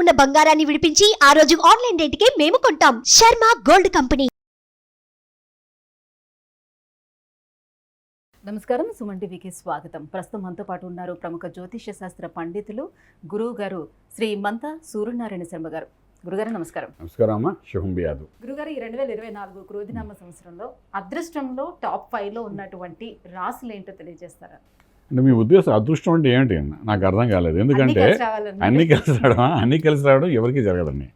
ఉన్న బంగారాన్ని విడిపించి ఆ రోజు ఆన్లైన్ రేటుకే మేము కొంటాం. Sharma gold company. నమస్కారం సుమన్ టీవీకి స్వాగతం. ప్రస్తుతం మనతో పాటు ఉన్నారు ప్రముఖ జ్యోతిష్య శాస్త్ర పండితులు గురువు గారు శ్రీ మంత సూర్యనారాయణ శర్మ గారు. గురుగారు నమస్కారం. నమస్కారం అమ్మ. శుభం బియాదు గురుగారు ఈ రెండు వేల ఇరవై నాలుగు క్రోధినామ సంవత్సరంలో అదృష్టంలో టాప్ ఫైవ్లో ఉన్నటువంటి రాసులు ఏంటో తెలియజేస్తారా? అంటే మీ ఉద్దేశం అదృష్టం అంటే ఏంటి? నాకు అర్థం కాలేదు. ఎందుకంటే అన్ని కలిసి రావడం అన్నీ కలిసి రావడం ఎవరికి జరగదండి.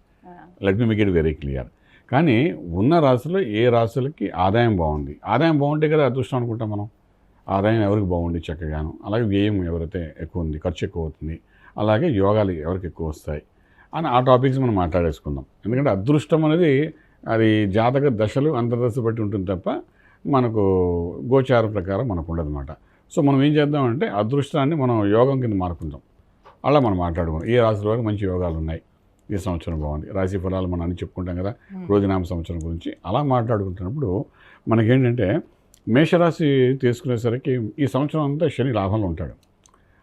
Let me make it very clear. కానీ ఉన్న రాశులు ఏ రాశులకి ఆదాయం బాగుంది? ఆదాయం బాగుంటే కదా అదృష్టం అనుకుంటాం మనం. ఆదాయం ఎవరికి బాగుంది చక్కగాను? అలాగే వ్యయం ఎవరైతే ఎక్కువ ఉంది ఖర్చు ఎక్కువ అవుతుంది అలాగే యోగాలు ఎవరికి ఎక్కువ వస్తాయి? అని ఆ టాపిక్స్ మనం మాట్లాడేసుకుందాం. ఎందుకంటే అదృష్టం అనేది అది జాతక దశలు అంతర్దశ బట్టి ఉంటుంది తప్ప మనకు గోచార ప్రకారం మనకు ఉండదన్నమాట. సో మనం ఏం చేద్దామంటే అదృష్టాన్ని మనం యోగం కింద మార్చుకుందాం అలా మనం మాట్లాడుకుందాం ఏ రాశి వారికి మంచి యోగాలు ఉన్నాయి ఈ సంవత్సరం బాగుంది. రాశి ఫలాలు మనం అన్ని చెప్పుకుంటాం కదా. రోజునామ సంవత్సరం గురించి అలా మాట్లాడుకుంటున్నప్పుడు మనకేంటంటే మేషరాశి తీసుకునేసరికి ఈ సంవత్సరం అంతా శని లాభంలో ఉంటాడు.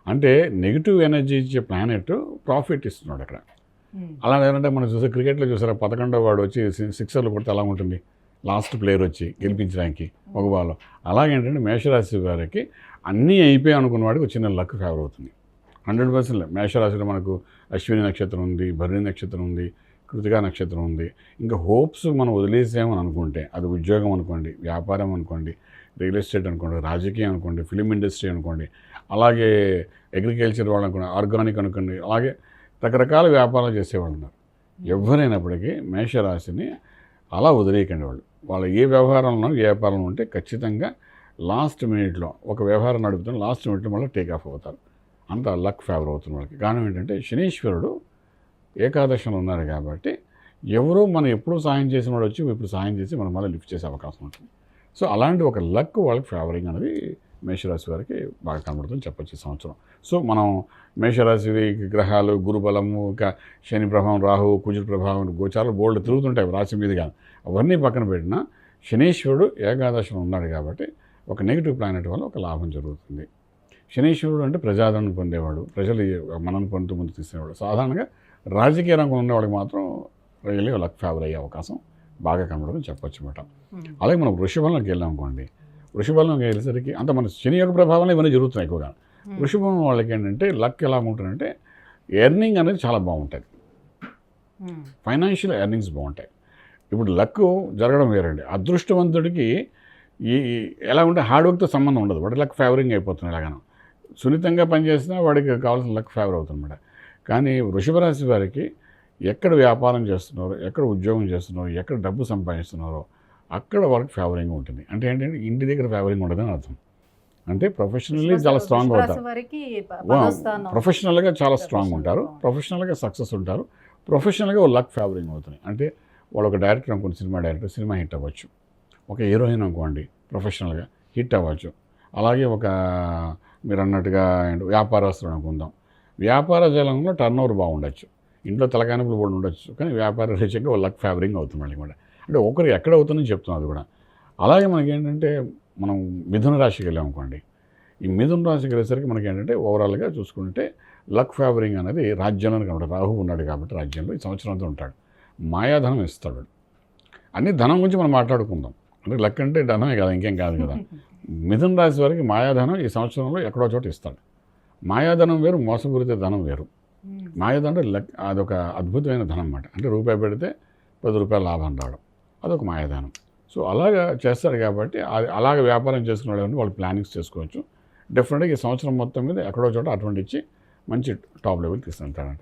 అంటే నెగిటివ్ ఎనర్జీ ఇచ్చే ప్లానెట్ ప్రాఫిట్ ఇస్తున్నాడు అక్కడ. అలా ఏంటంటే మనం చూసే క్రికెట్లో చూసారా? పదకొండో వాడు వచ్చి సిక్సర్లు కొడితే ఎలా ఉంటుంది? లాస్ట్ ప్లేయర్ వచ్చి గెలిపించడానికి ఒక బాల్. అలాగేంటంటే మేషరాశి వారికి అన్నీ అయిపోయాయి అనుకున్న వాడికి ఒక చిన్న లక్ ఫేవర్ అవుతుంది. హండ్రెడ్ పర్సెంట్ మేషరాశిలో మనకు అశ్విని నక్షత్రం ఉంది భరణి నక్షత్రం ఉంది కృతికా నక్షత్రం ఉంది. ఇంకా హోప్స్ మనం వదిలేసామని అనుకుంటే అది ఉద్యోగం అనుకోండి వ్యాపారం అనుకోండి రియల్ ఎస్టేట్ అనుకోండి రాజకీయం అనుకోండి ఫిలిం ఇండస్ట్రీ అనుకోండి అలాగే అగ్రికల్చర్ వాళ్ళు అనుకోండి ఆర్గానిక్ అనుకోండి అలాగే రకరకాల వ్యాపారాలు చేసేవాళ్ళు ఉన్నారు. ఎవరైనప్పటికీ మేషరాశిని అలా వదిలేయకండి వాళ్ళు. వాళ్ళు ఏ వ్యవహారంలో వ్యాపారంలో ఉంటే ఖచ్చితంగా లాస్ట్ మినిట్లో ఒక వ్యవహారం నడుపుతున్న లాస్ట్ మినిట్లో మళ్ళీ టేక్ ఆఫ్ అవుతారు. అంత లక్ ఫేవర్ అవుతుంది వాళ్ళకి. కారణం ఏంటంటే శనీశ్వరుడు ఏకాదశంలో ఉన్నారు కాబట్టి ఎవరో మనం ఎప్పుడూ సాయం చేసిన వాడు వచ్చి ఇప్పుడు సాయం చేసి మనం మళ్ళీ లిఫ్ట్ చేసే అవకాశం ఉంటుంది. సో అలాంటి ఒక లక్ వాళ్ళకి ఫేవరింగ్ అనేది మేషరాశి వారికి బాగా కనబడుతుంది చెప్పొచ్చు ఈ సంవత్సరం. సో మనం మేషరాశి గ్రహాలు గురుబలము ఇంకా శని ప్రభావం రాహు కుజుడు ప్రభావం గోచారాలు బోల్డ్ తిరుగుతుంటాయి. రాశి మీదుగా అవన్నీ పక్కన పెట్టినా శనీశ్వరుడు ఏకాదశిలో ఉన్నాడు కాబట్టి ఒక నెగిటివ్ ప్లానెట్ వల్ల ఒక లాభం జరుగుతుంది. శనీశ్వరుడు అంటే ప్రజాదరణ పొందేవాడు ప్రజలు మనల్ని పొందుతూ ముందు తీసేవాడు సాధారణంగా రాజకీయ రంగంలో ఉండేవాడికి మాత్రం రియల్లీ వాళ్ళకి ఫేవర్ అయ్యే అవకాశం బాగా కనబడుతుంది చెప్పొచ్చు అనమాట అలాగే మనం వృషభంలోకి వెళ్ళాం అనుకోండి వృషభంలోకి వెళ్ళేసరికి అంత మన శని యొక్క ప్రభావంలో ఇవన్నీ జరుగుతున్నాయి ఎక్కువగా. వృషభం వాళ్ళకి ఏంటంటే లక్ ఎలా ఉంటుందంటే ఎర్నింగ్ అనేది చాలా బాగుంటుంది ఫైనాన్షియల్ ఎర్నింగ్స్ బాగుంటాయి. ఇప్పుడు లక్ జరగడం వేరండి. అదృష్టవంతుడికి ఈ ఎలా ఉంటే హార్డ్ వర్క్తో సంబంధం ఉండదు. వాడి లక్ ఫేవరింగ్ అయిపోతుంది ఎలాగనో. సున్నితంగా పనిచేసినా వాడికి కావాల్సిన లక్ ఫేవర్ అవుతుందన్నమాట కానీ వృషభ రాశి వారికి ఎక్కడ వ్యాపారం చేస్తున్నారో ఎక్కడ ఉద్యోగం చేస్తున్నారో ఎక్కడ డబ్బు సంపాదిస్తున్నారో అక్కడ వాళ్ళకి ఫేవరింగ్ ఉంటుంది. అంటే ఏంటంటే ఇంటి దగ్గర ఫేవరింగ్ ఉండదని అర్థం. అంటే ప్రొఫెషనల్లీ చాలా స్ట్రాంగ్ అవుతారు. ప్రొఫెషనల్గా చాలా స్ట్రాంగ్ ఉంటారు. ప్రొఫెషనల్గా సక్సెస్ ఉంటారు. ప్రొఫెషనల్గా లక్ ఫేవరింగ్ అవుతుంది. అంటే వాళ్ళు ఒక డైరెక్టర్ అనుకోండి సినిమా డైరెక్టర్ సినిమా హిట్ అవ్వచ్చు. ఒక హీరోయిన్ అనుకోండి ప్రొఫెషనల్గా హిట్ అవ్వచ్చు. అలాగే ఒక మీరు అన్నట్టుగా వ్యాపారస్తులు అనుకుందాం. వ్యాపార జలంలో టర్న్ ఓవర్ బాగుండొచ్చు. ఇంట్లో తలకానిపులు కూడా ఉండొచ్చు. కానీ వ్యాపార రీత్యంగా ఒక లక్ ఫేవరింగ్ అవుతుంది మళ్ళీ కూడా. అంటే ఒకరు ఎక్కడ అవుతుందని చెప్తున్నాం అది కూడా. అలాగే మనకి ఏంటంటే మనం మిథున రాశికి వెళ్ళాం అనుకోండి. ఈ మిథున రాశికి వెళ్ళేసరికి మనకి ఏంటంటే ఓవరాల్గా చూసుకుంటే లక్ ఫేవరింగ్ అనేది రాజ్యంలో కాబట్టి రాహు ఉన్నాడు కాబట్టి రాజ్యంలో ఈ సంవత్సరంతో ఉంటాడు. మాయాధనం ఇస్తాడు అన్ని ధనం గురించి మనం మాట్లాడుకుందాం. అంటే లక్ అంటే ధనమే కదా ఇంకేం కాదు కదా. మిథున రాశి వారికి మాయాధనం ఈ సంవత్సరంలో ఎక్కడో చోట ఇస్తాడు. మాయాధనం వేరు మోసపూరిత ధనం వేరు. మాయాధనం అంటే లక్ అదొక అద్భుతమైన ధనం అన్నమాట. అంటే రూపాయి పెడితే పది రూపాయల లాభం రావడం అదొక మాయాధనం. సో అలాగా చేస్తారు కాబట్టి అది అలాగ వ్యాపారం చేసుకునే వాళ్ళు వాళ్ళు ప్లానింగ్స్ చేసుకోవచ్చు. డెఫినెట్గా ఈ సంవత్సరం మొత్తం మీద ఎక్కడో చోట అటువంటి ఇచ్చి మంచి టాప్ లెవెల్ తీసుకుంటారంట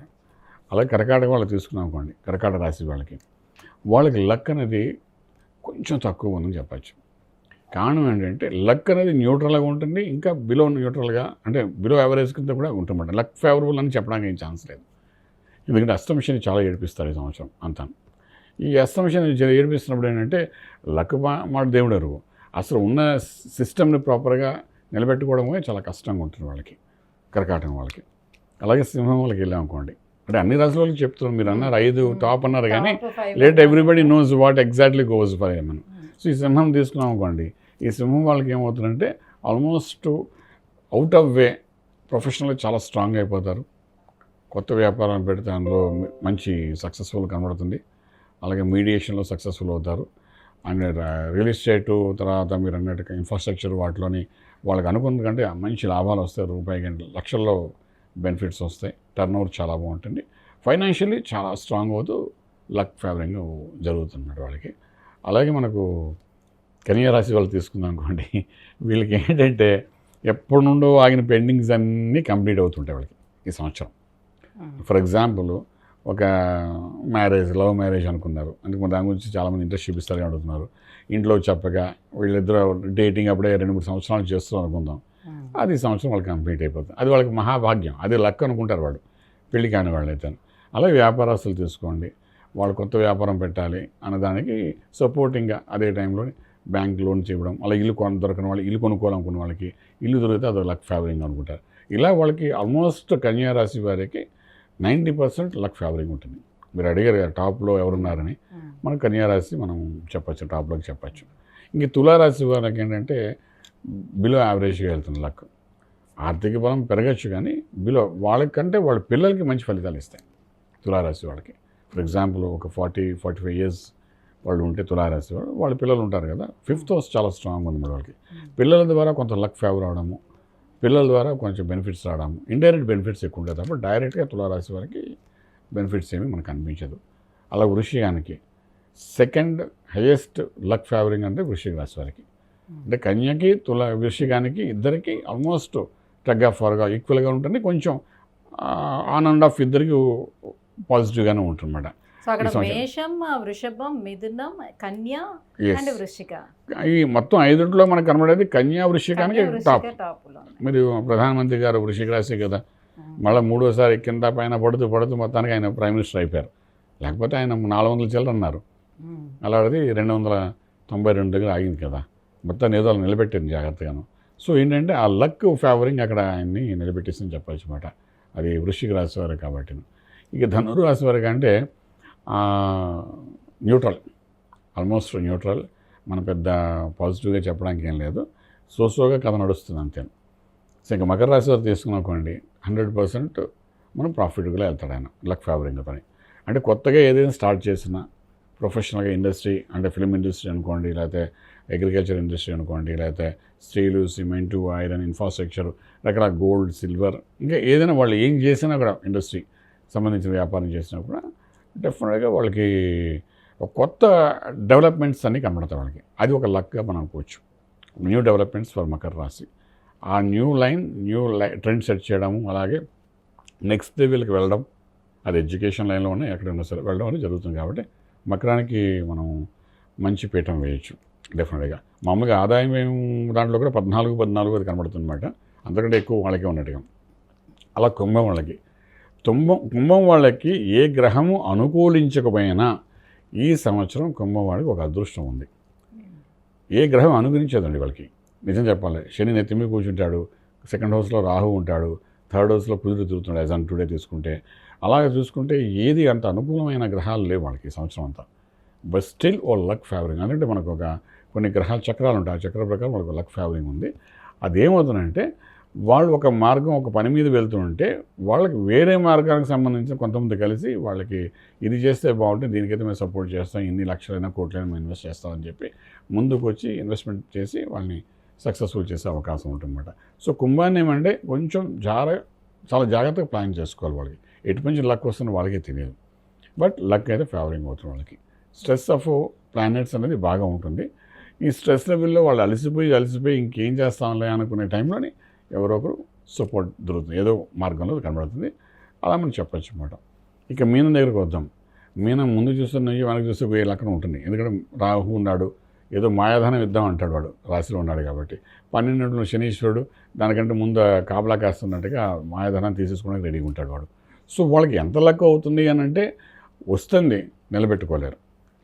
అలాగే కరకాటక వాళ్ళు తీసుకున్నాం అనుకోండి కరకాట రాశి వాళ్ళకి. వాళ్ళకి లక్ అనేది కొంచెం తక్కువ ఉందని చెప్పచ్చు. కారణం ఏంటంటే లక్ అనేది న్యూట్రల్గా ఉంటుంది ఇంకా బిలో న్యూట్రల్గా అంటే బిలో యావరేజ్ కింద కూడా ఉంటుందన్నమాట. లక్ ఫేవరబుల్ అని చెప్పడానికి ఏం ఛాన్స్ లేదు. ఎందుకంటే అస్తమిషన్ చాలా ఏడిపిస్తారు ఈ సంవత్సరం అంతా. ఈ అస్తమిషన్ ఏడిపిస్తున్నప్పుడు ఏంటంటే లక్ మా మాట దేవుడు అరువు. అసలు ఉన్న సిస్టమ్ని ప్రాపర్గా నిలబెట్టుకోవడమే చాలా కష్టంగా ఉంటుంది వాళ్ళకి కరకాటం వాళ్ళకి. అలాగే సింహం వాళ్ళకి వెళ్ళాం అనుకోండి అంటే అన్ని రాశుల వాళ్ళకి చెప్తున్నారు మీరు అన్నారు ఐదు టాప్ అన్నారు కానీ late. Everybody knows what exactly goes for మనం సో ఈ సింహం తీసుకున్నాం అనుకోండి ఈ సింహం వాళ్ళకి ఏమవుతుందంటే ఆల్మోస్ట్ అవుట్ ఆఫ్ వే ప్రొఫెషనల్గా చాలా స్ట్రాంగ్ అయిపోతారు. కొత్త వ్యాపారం పెడితే అందులో మంచి సక్సెస్ఫుల్ కనబడుతుంది. అలాగే మీడియేషన్లో సక్సెస్ఫుల్ అవుతారు. అండ్ రియల్ ఎస్టేట్ తర్వాత మీరు అన్నట్టుగా ఇన్ఫ్రాస్ట్రక్చర్ వాటిలోని వాళ్ళకి అనుకున్న కంటే మంచి లాభాలు వస్తాయి. రూపాయి గంట లక్షల్లో బెనిఫిట్స్ వస్తాయి. టర్న్ ఓవర్ చాలా బాగుంటుంది. ఫైనాన్షియల్లీ చాలా స్ట్రాంగ్ అవుతూ లక్ ఫేవరింగ్ జరుగుతున్నమాట వాళ్ళకి. అలాగే మనకు కన్యా రాశి వాళ్ళు తీసుకుందాం అనుకోండి. వీళ్ళకి ఏంటంటే ఎప్పటి నుండో ఆగిన పెండింగ్స్ అన్నీ కంప్లీట్ అవుతుంటాయి వాళ్ళకి ఈ సంవత్సరం. ఫర్ ఎగ్జాంపుల్ ఒక మ్యారేజ్ లవ్ మ్యారేజ్ అనుకున్నారు. అందుకు దాని గురించి చాలామంది ఇంట్రెస్ట్ చూపిస్తారని అడుగుతున్నారు. ఇంట్లో చెప్పగా వీళ్ళిద్దరు డేటింగ్ అప్పుడే రెండు మూడు సంవత్సరాలు చేస్తారు అనుకుందాం. అది సంవత్సరం వాళ్ళకి కంప్లీట్ అయిపోతుంది. అది వాళ్ళకి మహాభాగ్యం. అది లక్ అనుకుంటారు వాడు. పెళ్ళి కాని వాళ్ళైతే అలాగే వ్యాపారస్తులు తీసుకోండి. వాళ్ళు కొత్త వ్యాపారం పెట్టాలి అన్నదానికి సపోర్టింగ్గా అదే టైంలో బ్యాంక్ లోన్స్ ఇవ్వడం అలా ఇల్లు కొన దొరకని వాళ్ళు ఇల్లు కొనుక్కోవాలనుకున్న వాళ్ళకి ఇల్లు దొరికితే అది లక్ ఫేవరింగ్ అనుకుంటారు. ఇలా వాళ్ళకి ఆల్మోస్ట్ కన్యా రాశి వారికి నైంటీ పర్సెంట్ లక్ ఫేవరింగ్ ఉంటుంది. మీరు అడిగారు కదా టాప్లో ఎవరున్నారని. మన కన్యా రాశి మనం చెప్పచ్చు టాప్లోకి చెప్పచ్చు. ఇంక తులారాశి వారికి ఏంటంటే బిలో యావరేజ్గా వెళ్తుంది లక్. ఆర్థిక బలం పెరగచ్చు కానీ బిలో వాళ్ళకంటే వాళ్ళ పిల్లలకి మంచి ఫలితాలు ఇస్తాయి తులారాశి వాళ్ళకి. ఫర్ ఎగ్జాంపుల్ ఒక ఫార్టీ ఫార్టీ ఫైవ్ ఇయర్స్ వాళ్ళు ఉంటే తులారాశి వాళ్ళు వాళ్ళ పిల్లలు ఉంటారు కదా ఫిఫ్త్ హౌస్ చాలా స్ట్రాంగ్ ఉంది మరి వాళ్ళకి. పిల్లల ద్వారా కొంత లక్ ఫేవర్ అవడము పిల్లల ద్వారా కొంచెం బెనిఫిట్స్ రావడము ఇండైరెక్ట్ బెనిఫిట్స్ ఎక్కువ ఉంటాయి తప్ప డైరెక్ట్గా తులారాశి వారికి బెనిఫిట్స్ ఏమీ మనకు అనిపించదు. అలా వృషికానికి సెకండ్ హయ్యెస్ట్ లక్ ఫేవరింగ్ అంటే వృషిక రాశి వారికి. అంటే కన్యకి తుల వృషికానికి ఇద్దరికి ఆల్మోస్ట్ టగ్ ఆఫ్ వార్గా ఈక్వల్గా ఉంటుంది. కొంచెం ఆన్ అండ్ ఆఫ్ ఇద్దరికి పాజిటివ్గానే ఉంటుందన్నమాట సో అక్కడ ఈ సంవత్సరం. మేషం వృషభం మిథునం కన్య అండ్ ఎస్ వృశ్చిక. ఈ మొత్తం ఐదుట్లో మనకు కనబడేది కన్యా వృషికానికి టాప్. మీరు ప్రధానమంత్రి గారు వృషిక రాశి కదా మళ్ళీ మూడోసారి కింద పైన పడుతూ పడుతూ మొత్తానికి ఆయన ప్రైమ్ మినిస్టర్ అయిపోయారు. లేకపోతే ఆయన నాలుగు వందల చిల్లర అన్నారు. అలాంటిది రెండు వందల తొంభై రెండు దగ్గర ఆగింది కదా. మొత్తాన్ని ఏదో నిలబెట్టింది జాగ్రత్తగాను. సో ఏంటంటే ఆ లక్ ఫేవరింగ్ అక్కడ ఆయన్ని నిలబెట్టేసింది చెప్పచ్చు అనమాట అది వృశ్చిక రాశి వారు కాబట్టి ఇక ధనురు రాశి వారికి అంటే న్యూట్రల్ ఆల్మోస్ట్ న్యూట్రల్. మన పెద్ద పాజిటివ్గా చెప్పడానికి ఏం లేదు. సోసోగా కథ నడుస్తుంది అంతే. సో ఇంకా మకర రాశి వారు తీసుకున్నాకోండి హండ్రెడ్ పర్సెంట్ మనం ప్రాఫిట్గా వెళ్తాడు ఆయన లక్ ఫేవరింగ్ పని. అంటే కొత్తగా ఏదైనా స్టార్ట్ చేసినా ప్రొఫెషనల్గా ఇండస్ట్రీ అంటే ఫిల్మ్ ఇండస్ట్రీ అనుకోండి లేకపోతే అగ్రికల్చర్ ఇండస్ట్రీ అనుకోండి లేకపోతే స్టీలు సిమెంటు ఐరన్ ఇన్ఫ్రాస్ట్రక్చర్ రకరకాల గోల్డ్ సిల్వర్ ఇంకా ఏదైనా వాళ్ళు ఏం చేసినా కూడా ఇండస్ట్రీ సంబంధించిన వ్యాపారం చేసినా కూడా డెఫినెట్గా వాళ్ళకి ఒక కొత్త డెవలప్మెంట్స్ అన్నీ కనబడతాయి వాళ్ళకి. అది ఒక లక్గా మనం అనుకోవచ్చు. న్యూ డెవలప్మెంట్స్ ఫర్ మకర రాశి. ఆ న్యూ లైన్ న్యూ లై ట్రెండ్ సెట్ చేయడము అలాగే నెక్స్ట్ లెవెల్కి వెళ్ళడం అది ఎడ్యుకేషన్ లైన్లో ఉన్నా ఎక్కడైనా సరే వెళ్ళడం అనేది జరుగుతుంది కాబట్టి మకరానికి మనం మంచి పీఠం వేయచ్చు డెఫినెట్గా మామూలుగా ఆదాయం దాంట్లో కూడా పద్నాలుగు పద్నాలుగు అది కనబడుతుందన్నమాట. అంతకంటే ఎక్కువ వాళ్ళకే ఉన్నట్టుగా. అలా కుంభం వాళ్ళకి. తుంభం కుంభం వాళ్ళకి ఏ గ్రహము అనుకూలించకపోయినా ఈ సంవత్సరం కుంభం వాళ్ళకి ఒక అదృష్టం ఉంది. ఏ గ్రహం అనుగ్రహించదండి వాళ్ళకి. నిజం చెప్పాలి. శని నెత్తిమి కూర్చుంటాడు సెకండ్ హౌస్లో రాహు ఉంటాడు థర్డ్ హౌస్లో కుదురు తిరుగుతుండే యాజ్ అన్ టుడే తీసుకుంటే. అలాగే చూసుకుంటే ఏది అంత అనుకూలమైన గ్రహాలు లేవు వాళ్ళకి ఈ సంవత్సరం అంతా. బట్ స్టిల్ ఓ లక్ ఫేవరింగ్ అంటే మనకు ఒక కొన్ని గ్రహాల చక్రాలు ఉంటాయి. ఆ చక్ర ప్రకారం వాళ్ళకి లక్ ఫేవరింగ్ ఉంది. అదేమవుతుందంటే వాళ్ళు ఒక మార్గం ఒక పని మీద వెళ్తుంటే వాళ్ళకి వేరే మార్గానికి సంబంధించిన కొంతమంది కలిసి వాళ్ళకి ఇది చేస్తే బాగుంటుంది దీనికైతే మేము సపోర్ట్ చేస్తాం ఇన్ని లక్షలైనా కోట్లైనా మేము ఇన్వెస్ట్ చేస్తామని చెప్పి ముందుకు వచ్చి ఇన్వెస్ట్మెంట్ చేసి వాళ్ళని సక్సెస్ఫుల్ చేసే అవకాశం ఉంటుందన్నమాట. సో కుంభాన్ని ఏమంటే కొంచెం జాగ్ర చాలా జాగ్రత్తగా ప్లాన్ చేసుకోవాలి వాళ్ళకి. ఎటు నుంచి లక్ వస్తుందో వాళ్ళకే తెలియదు. బట్ లక్ అయితే ఫేవరింగ్ అవుతుంది వాళ్ళకి. స్ట్రెస్ ఆఫ్ ప్లానెట్స్ అనేది బాగా ఉంటుంది. ఈ స్ట్రెస్ లెవెల్లో వాళ్ళు అలసిపోయి అలసిపోయి ఇంకేం చేస్తాంలే అనుకునే టైంలోని ఎవరో ఒకరు సపోర్ట్ దొరుకుతుంది. ఏదో మార్గంలో కనబడుతుంది. అలా మనం చెప్పచ్చు అనమాట ఇక మీనం దగ్గరకు వద్దాం. మీనం ముందు చూస్తున్న వెనక చూస్తే పోయే లక్కన ఉంటుంది. ఎందుకంటే రాహు ఉన్నాడు ఏదో మాయాధనం ఇద్దాం అంటాడు వాడు. రాశిలో ఉన్నాడు కాబట్టి. పన్నెండు శనీశ్వరుడు దానికంటే ముందు కాపలా కాస్తున్నట్టుగా మాయాధనం తీసేసుకోవడానికి రెడీగా ఉంటాడు వాడు. సో వాళ్ళకి ఎంత లక్ అవుతుంది అని అంటే వస్తుంది నిలబెట్టుకోలేరు.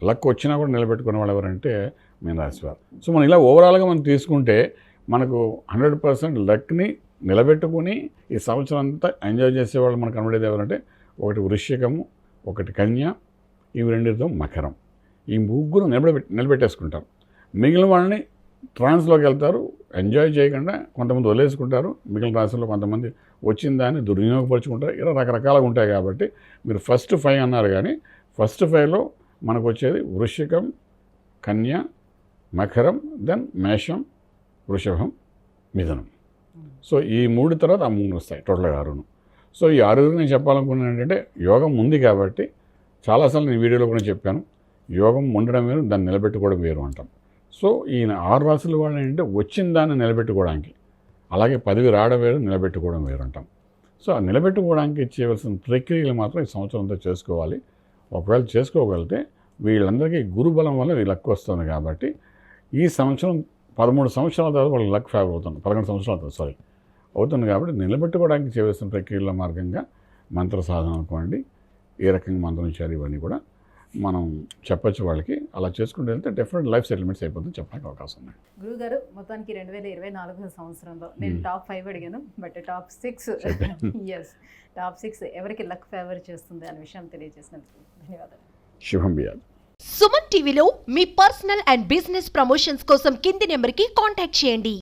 లక్ వచ్చినా కూడా నిలబెట్టుకునే వాళ్ళు ఎవరంటే మీన వారు సో మనం ఇలా ఓవరాల్గా మనం తీసుకుంటే మనకు హండ్రెడ్ పర్సెంట్ లక్ని నిలబెట్టుకుని ఈ సంవత్సరం అంతా ఎంజాయ్ చేసేవాళ్ళు మనకు కనబడేది ఎవరంటే ఒకటి వృశ్చికము ఒకటి కన్య ఇవి రెండితో మకరం. ఈ ముగ్గురు నిలబడబెట్టి నిలబెట్టేసుకుంటారు. మిగిలిన వాళ్ళని ట్రాన్స్లోకి వెళ్తారు ఎంజాయ్ చేయకుండా కొంతమంది వదిలేసుకుంటారు. మిగిలిన ట్రాన్స్లో కొంతమంది వచ్చిన దాన్ని దుర్వినియోగపరుచుకుంటారు. ఇలా రకరకాలుగా ఉంటాయి కాబట్టి మీరు ఫస్ట్ ఫైవ్ అన్నారు కానీ ఫస్ట్ ఫైవ్లో మనకు వచ్చేది వృషికం కన్య మకరం దెన్ మేషం వృషభం మిథునం. సో ఈ మూడు తర్వాత ఆ మూడు వస్తాయి టోటల్గా ఆరును. సో ఈ ఆరుగురు నేను చెప్పాలనుకున్నాను ఏంటంటే యోగం ఉంది కాబట్టి చాలాసార్లు నేను వీడియోలో కూడా చెప్పాను యోగం ఉండడం వేరు దాన్ని నిలబెట్టుకోవడం వేరు అంటాం. సో ఈయన ఆరు రాసుల వాళ్ళు ఏంటంటే వచ్చిన దాన్ని నిలబెట్టుకోవడానికి అలాగే పదవి రావడం వేరు నిలబెట్టుకోవడం వేరు అంటాం. సో ఆ నిలబెట్టుకోవడానికి చేయవలసిన ప్రక్రియలు మాత్రం ఈ సంవత్సరంతో చేసుకోవాలి. ఒకవేళ చేసుకోగలిగితే వీళ్ళందరికీ గురుబలం వల్ల వీళ్ళు లక్ వస్తుంది కాబట్టి ఈ సంవత్సరం పదమూడు సంవత్సరాల తర్వాత వాళ్ళకి లక్ ఫేవర్ అవుతుంది పదకొండు సంవత్సరాల తర్వాత సారీ అవుతుంది కాబట్టి నిలబెట్టుకోవడానికి చేయవలసిన ప్రక్రియల మార్గంగా మంత్ర సాధన అనుకోండి ఏ రకంగా మంత్రం చేయాలి ఇవన్నీ కూడా మనం చెప్పొచ్చు వాళ్ళకి. అలా చేసుకుంటూ వెళ్తే డెఫినెట్ లైఫ్ సెటిల్మెంట్స్ అయిపోతుంది చెప్పడానికి అవకాశం ఉంది. గురువు గారు మొత్తానికి రెండు వేల ఇరవై నాలుగో సంవత్సరంలో నేను Hmm. టాప్ ఫైవ్ అడిగాను but top six yes top six ఎవరికి లక్ ఫేవర్ చేస్తుంది అనే విషయం తెలియజేసినందుకు ధన్యవాదాలు. శుభం బియాదు సుమన్ టీవీలో మీ పర్సనల్ అండ్ బిజినెస్ ప్రమోషన్స్ కోసం కింది నెంబర్కి కాంటాక్ట్ చేయండి.